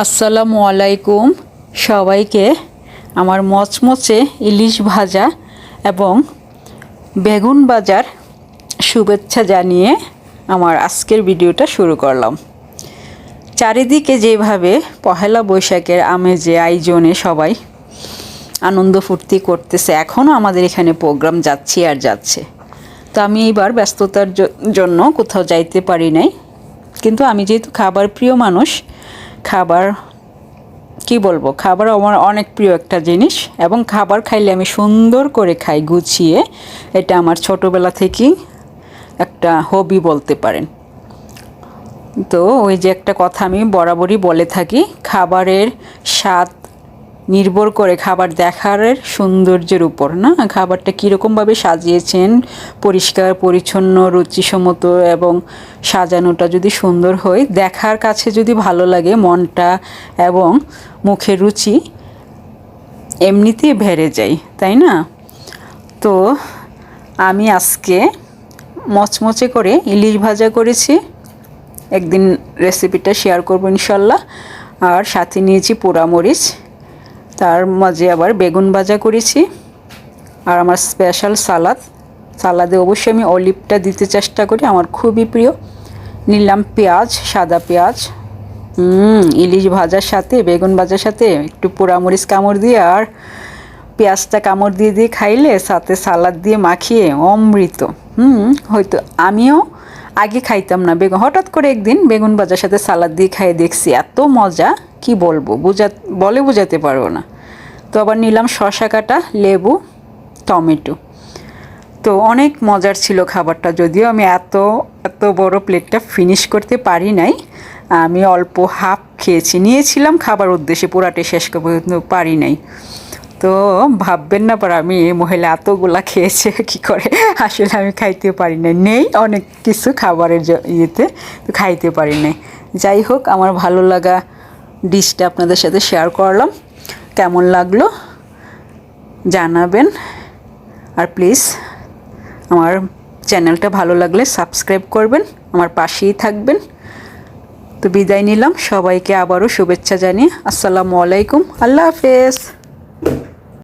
আসসালামু আলাইকুম। সবাইকে আমার মচমচে ইলিশ ভাজা এবং বেগুন বাজার শুভেচ্ছা জানিয়ে আমার আজকের ভিডিওটা শুরু করলাম। চারিদিকে যেভাবে পহেলা বৈশাখের আমেজে আয়োজনে সবাই আনন্দ ফুর্তি করতেছে এখনও আমাদের এখানে প্রোগ্রাম যাচ্ছে আর যাচ্ছে। তো আমি এইবার ব্যস্ততার জন্য কোথাও যাইতে পারি নাই। কিন্তু আমি যেহেতু খাবার প্রিয় মানুষ খাবার, কি বলব? খাবার আমার অনেক প্রিয় একটা জিনিস এবং খাবার খাইলে আমি সুন্দর করে খাই গুছিয়ে। এটা আমার ছোটোবেলা থেকেই একটা হবি বলতে পারেন। তো ওই যে একটা কথা আমি বরাবরই বলে থাকি, খাবারের স্বাদ নির্ভর করে খাবার দেখার সৌন্দর্যের উপর, না? খাবারটা কীরকমভাবে সাজিয়েছেন? পরিষ্কার, পরিচ্ছন্ন, রুচিসম্মত এবং সাজানোটা যদি সুন্দর হয়, দেখার কাছে যদি ভালো লাগে মনটা এবং মুখের রুচি এমনিতেই ভেড়ে যায়, তাই না? তো আমি আজকে মচমচে করে ইলিশ ভাজা করেছি। একদিন রেসিপিটা শেয়ার করব ইনশাল্লাহ। আর সাথে নিয়েছি পোড়ামরিচ। তার মাঝে আবার বেগুন ভাজা করেছি আর আমার স্পেশাল সালাদ সালাদে অবশ্যই আমি অলিভটা দিতে চেষ্টা করি, আমার খুবই প্রিয়। নিলাম পেঁয়াজ, সাদা পেঁয়াজ ইলিশ ভাজার সাথে, বেগুন ভাজার সাথে, একটু পোড়ামরিচ কামড় দিয়ে আর পেঁয়াজটা কামড় দিয়ে দিয়ে খাইলে সাথে সালাদ দিয়ে মাখিয়ে অমৃত। হুম, হয়তো আমিও আগে খাইতাম না বেগুন। হঠাৎ করে একদিন বেগুন ভাজার সাথে সালাদ দিয়ে খাইয়ে দেখছি, এত মজা। কি বলব? বুঝা, বলে বোঝাতে পারব না। তো আবার নিলাম শশা কাটা, লেবু, টমেটো। তো অনেক মজার ছিল খাবারটা, যদিও আমি এত এত বড় প্লেটটা ফিনিশ করতে পারি নাই। আমি অল্প হাফ খেয়েছি। নিয়েছিলাম খাবার উদ্দেশ্যে পুরাটে শেষ করব, কিন্তু পারি নাই। তো ভাববেন না পার, আমি এই মহিলা এতগুলা খেয়েছে, কি করে? আসলে আমি খাইতে পারি না নেই অনেক কিছু খাবারের ইয়েতে খাইতে পারি নাই। যাই হোক, আমার ভালো লাগা ডিশটা আপনাদের সাথে শেয়ার করলাম। কেমন লাগল জানাবেন। আর প্লিজ আমার চ্যানেলটা ভালো লাগলে সাবস্ক্রাইব করবেন, আমার পাশেই থাকবেন। তো বিদায় নিলাম, সবাইকে আবারও শুভেচ্ছা জানিয়ে আসসালামু আলাইকুম, আল্লাহ হাফেজ।